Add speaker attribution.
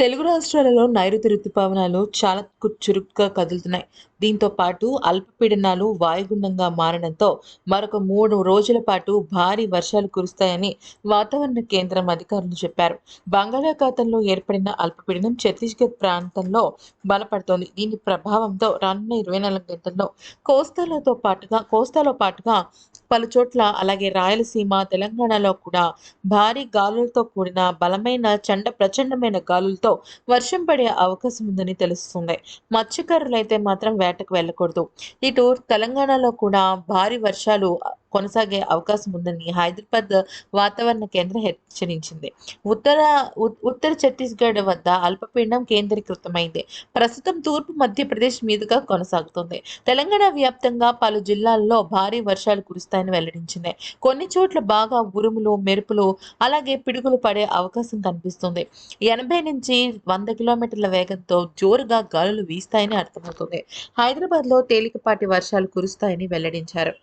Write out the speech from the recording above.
Speaker 1: తెలుగు రాష్ట్రాలలో నైరుతి రుతుపవనాలు చాలా చురుగ్గా కదులుతున్నాయి దీంతో పాటు అల్పపీడనాలు వాయుగుండంగా మారడంతో మరొక మూడు రోజుల పాటు భారీ వర్షాలు కురుస్తాయని వాతావరణ కేంద్రం అధికారులు చెప్పారు బంగాళాఖాతంలో ఏర్పడిన అల్పపీడనం ఛత్తీస్గఢ్ ప్రాంతంలో బలపడుతోంది దీని ప్రభావంతో రానున్న ఇరవై నాలుగు గంటల్లో కోస్తాలతో పాటుగా కోస్తాలో పాటుగా పలు చోట్ల అలాగే రాయలసీమ తెలంగాణలో కూడా భారీ గాలులతో కూడిన బలమైన చండ ప్రచండమైన గాలులు కారణంతో వర్షం పడే అవకాశం ఉందని తెలుస్తుంది మత్స్యకారులు అయితే మాత్రం వేటకు వెళ్ళకూడదు ఇటు తెలంగాణలో కూడా భారీ వర్షాలు కొనసాగే అవకాశం ఉందని హైదరాబాద్ వాతావరణ కేంద్రం హెచ్చరించింది ఉత్తర ఉత్తర ఛత్తీస్గఢ్ వద్ద అల్పపీడనం కేంద్రీకృతమైంది ప్రస్తుతం తూర్పు మధ్యప్రదేశ్ మీదుగా కొనసాగుతుంది తెలంగాణ వ్యాప్తంగా పలు జిల్లాల్లో భారీ వర్షాలు కురుస్తాయని వెల్లడించింది కొన్ని చోట్ల బాగా ఉరుములు మెరుపులు అలాగే పిడుగులు పడే అవకాశం కనిపిస్తుంది ఎనభై నుంచి వంద కిలోమీటర్ల వేగంతో జోరుగా గాలులు వీస్తాయని అర్థమవుతుంది హైదరాబాద్లో తేలికపాటి వర్షాలు కురుస్తాయని వెల్లడించారు